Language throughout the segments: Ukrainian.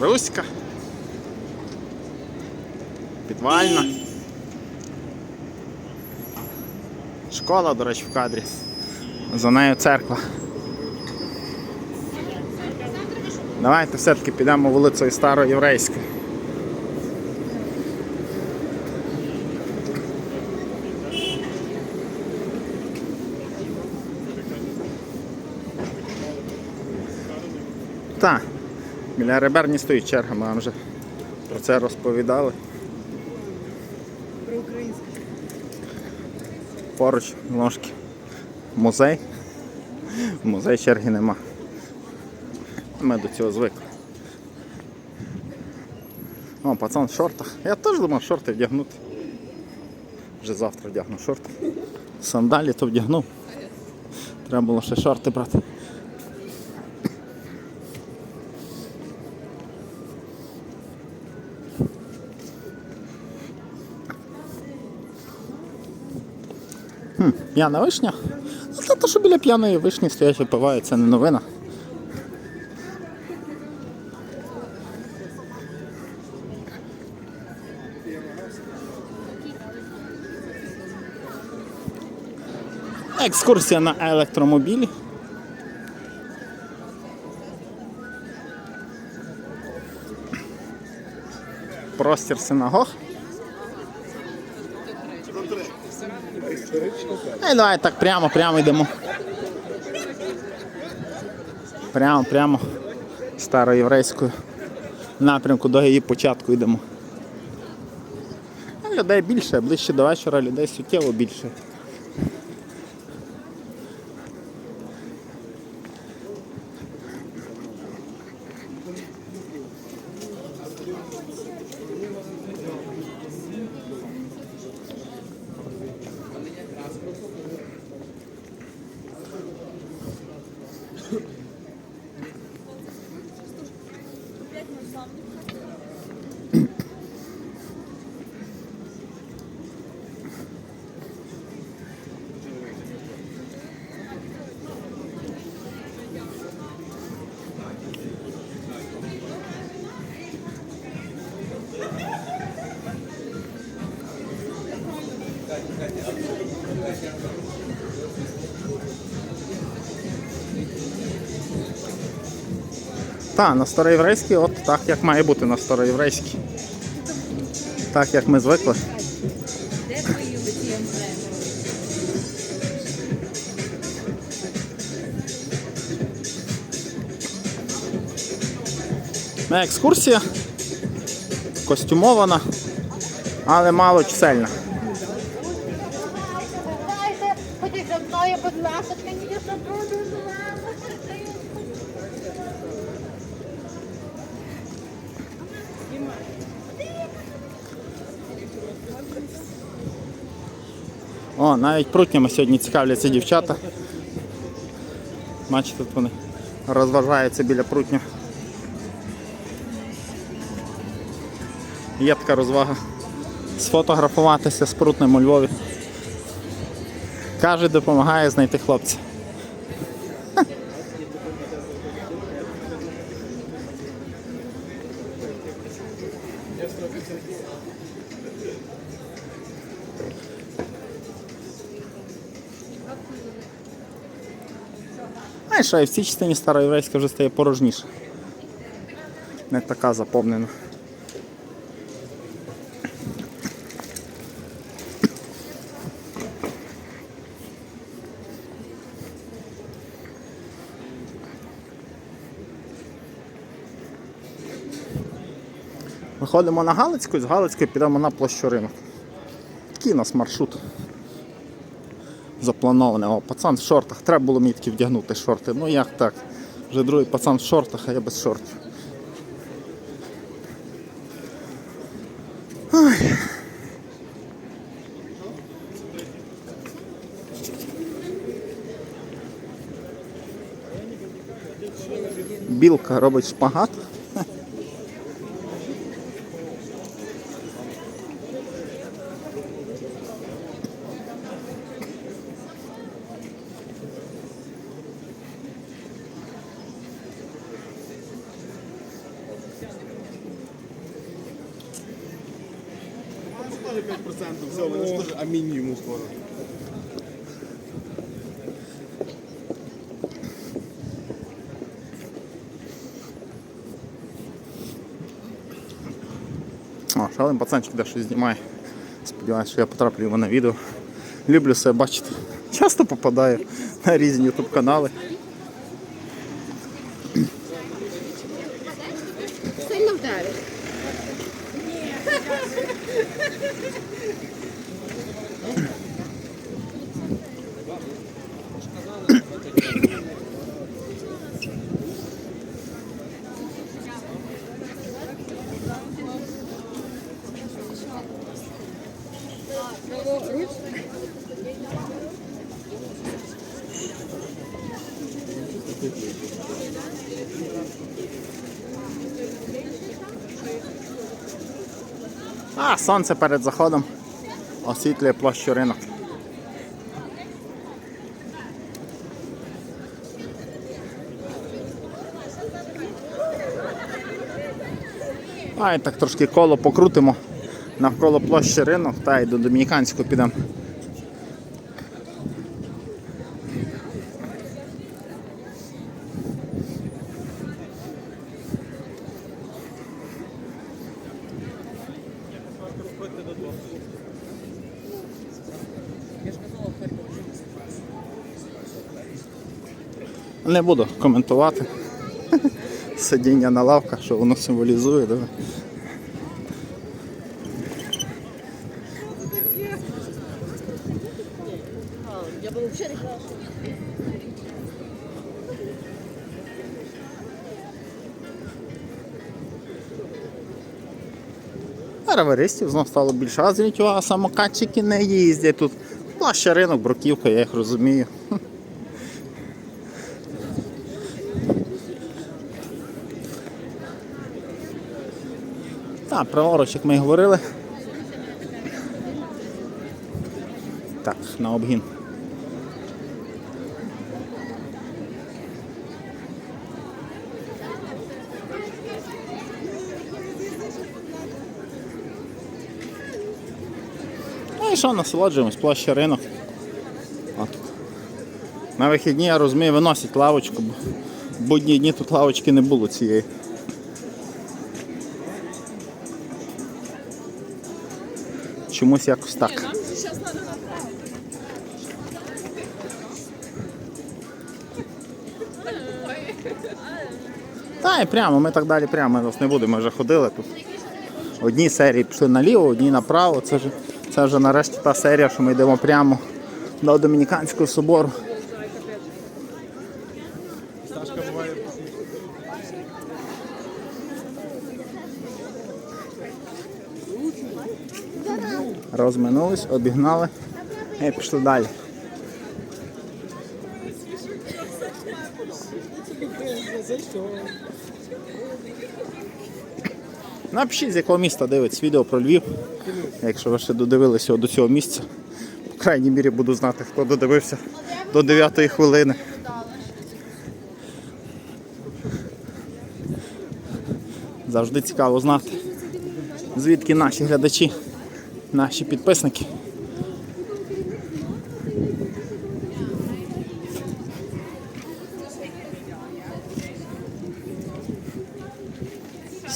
Руська. Підвальна. Школа, до речі, в кадрі. За нею церква. Давайте все-таки підемо вулицею Староєврейською. Так, біля реберні стоїть черга, ми вам вже про це розповідали. Про українську. Поруч ножки. Музей. Музей черги нема. Ми до цього звикли. О, пацан в шортах. Я теж думав шорти вдягнути. Вже завтра вдягну шорти. Сандалі то вдягнув. Треба було ще шорти брати. П'яна вишня? Ну, та то, що біля п'яної вишні стоять випивають, це не новина. Екскурсія на електромобілі. Простір синагог. І давай так прямо, прямо йдемо. Прямо, прямо староєврейською напрямку до її початку йдемо. Людей більше, ближче до вечора людей суттєво більше. Так, на староєврейській, от так як має бути на староєврейській. Так як ми звикли. Де? Екскурсія костюмована, але мало чисельна. Знаєте, ходіть за мною, будь ласка, звісно, буду О, навіть прутнями сьогодні цікавляться дівчата. Бачите, тут вони розважаються біля прутня. Є така розвага сфотографуватися з прутнем у Львові. Каже, допомагає знайти хлопця. Знаєш, що і в цій частині староєврейська вже стає порожніша. Не така заповнена. Виходимо на Галицьку, і з Галицької підемо на площу ринок. Такий у нас маршрут заплановане. О, пацан в шортах. Треба було мені таки вдягнути шорти. Ну як так? Вже другий пацан в шортах, а я без шортів. Ой. Білка робить шпагат. теж 5% всього, вони ж теж амінь йому скоро. О, ще один пацанчик де щось знімає. Сподіваюся, що я потраплю його на відео. Люблю себе бачити. Часто попадаю на різні ютуб канали. А, сонце перед заходом освітлює площу ринок. А і так трошки коло покрутимо навколо площі ринок та й до Домініканського підемо. Не буду коментувати сидіння на лавках, що воно символізує. Да? Раверистів знов стало більше, а звідти, а самокатчики не їздять тут. Плаща ринок, бруківка, я їх розумію. Так, праворуч, як ми й говорили. Так, на обгін. Ну і що, насолоджуємось, площа ринок. Тут. На вихідні, я розумію, виносять лавочку, бо в будні дні тут лавочки не було цієї. Чомусь якось так. Та і прямо, ми так далі прямо зараз не будемо, ми вже ходили тут. Одні серії пішли наліво, одні направо. Це вже, це вже нарешті та серія, що ми йдемо прямо до Домініканського собору. Розминулись, обігнали і пішли далі. Напишіть, з якого міста дивиться відео про Львів. Якщо ви ще додивилися до цього місця. По крайній мірі буду знати, хто додивився до 9 хвилини. Завжди цікаво знати, звідки наші глядачі, наші підписники.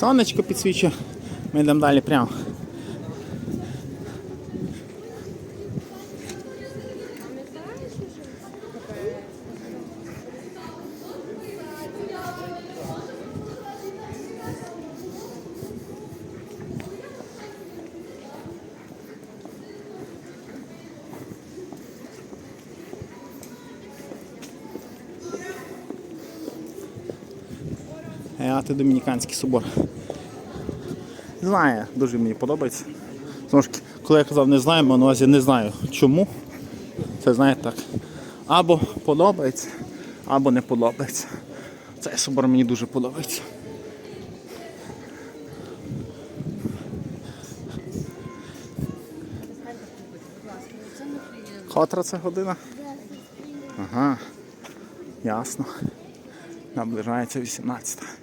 Сонечко підсвічує. Ми йдемо далі прямо. Геати Домініканський собор. Знає, дуже мені подобається. Знову ж коли я казав не знаю, на увазі не знаю чому. Це знаєте так. Або подобається, або не подобається. Цей собор мені дуже подобається. Котра це година? Ага. Ясно. Наближається 18.